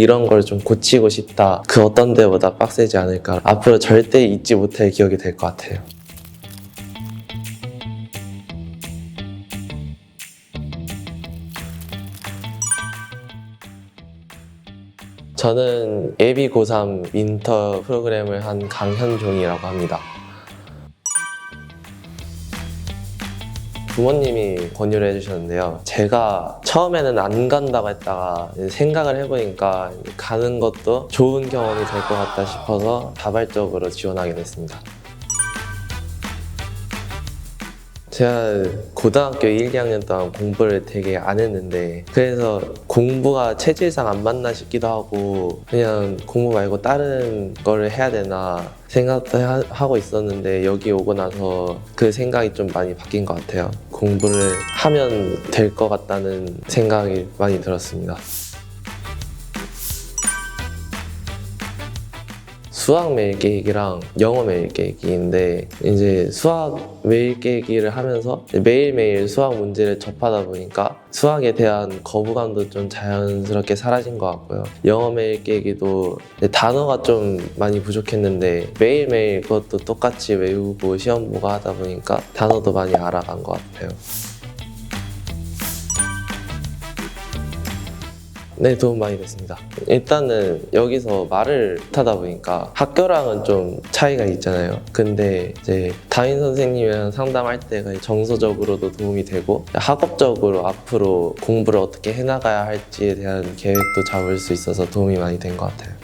이런 걸 좀 고치고 싶다. 그 어떤 데보다 빡세지 않을까. 앞으로 절대 잊지 못할 기억이 될 것 같아요. 저는 예비 고3 윈터 프로그램을 한 강현종이라고 합니다. 부모님이 권유를 해주셨는데요. 제가 처음에는 안 간다고 했다가 생각을 해보니까 가는 것도 좋은 경험이 될 것 같다 싶어서 자발적으로 지원하게 됐습니다. 제가 고등학교 1, 2학년 동안 공부를 되게 안 했는데 그래서 공부가 체질상 안 맞나 싶기도 하고 그냥 공부 말고 다른 거를 해야 되나 생각도 하- 하고 있었는데 여기 오고 나서 그 생각이 좀 많이 바뀐 것 같아요. 공부를 하면 될 것 같다는 생각이 많이 들었습니다. 수학 매일 계획이랑 영어 매일 계획인데 이제 수학 매일 계획을 하면서 매일매일 수학 문제를 접하다 보니까 수학에 대한 거부감도 좀 자연스럽게 사라진 것 같고요. 영어 매일 계획도 단어가 좀 많이 부족했는데 매일매일 그것도 똑같이 외우고 시험 보고 하다 보니까 단어도 많이 알아간 것 같아요. 네, 도움 많이 됐습니다. 일단은 여기서 말을 못하다 보니까 학교랑은 좀 차이가 있잖아요. 근데 이제 담임 선생님이랑 상담할 때가 정서적으로도 도움이 되고 학업적으로 앞으로 공부를 어떻게 해나가야 할지에 대한 계획도 잡을 수 있어서 도움이 많이 된 것 같아요.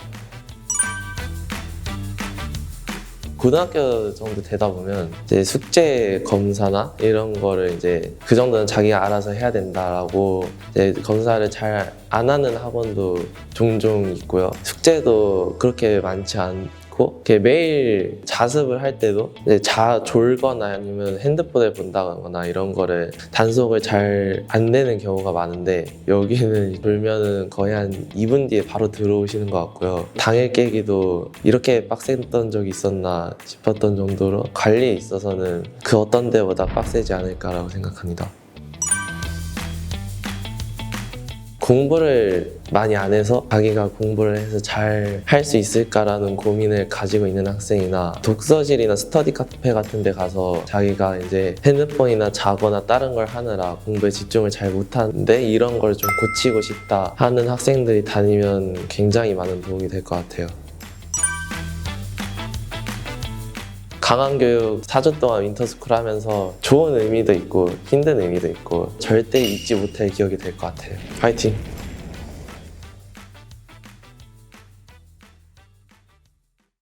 고등학교 정도 되다 보면 이제 숙제 검사나 이런 거를 이제 그 정도는 자기가 알아서 해야 된다라고 이제 검사를 잘 안 하는 학원도 종종 있고요. 숙제도 그렇게 많지 않 고 이렇게 매일 자습을 할 때도 자 졸거나 아니면 핸드폰을 본다거나 이런 거를 단속을 잘 안 되는 경우가 많은데 여기는 졸면은 거의 한 2분 뒤에 바로 들어오시는 것 같고요. 당일 깨기도 이렇게 빡셌던 적이 있었나 싶었던 정도로 관리에 있어서는 그 어떤 데보다 빡세지 않을까라고 생각합니다. 공부를 많이 안 해서 자기가 공부를 해서 잘 할 수 있을까라는 고민을 가지고 있는 학생이나 독서실이나 스터디 카페 같은 데 가서 자기가 이제 핸드폰이나 자거나 다른 걸 하느라 공부에 집중을 잘 못하는데 이런 걸 좀 고치고 싶다 하는 학생들이 다니면 굉장히 많은 도움이 될 것 같아요. 강한 교육 4주 동안 윈터스쿨 하면서 좋은 의미도 있고 힘든 의미도 있고 절대 잊지 못할 기억이 될 것 같아요. 파이팅!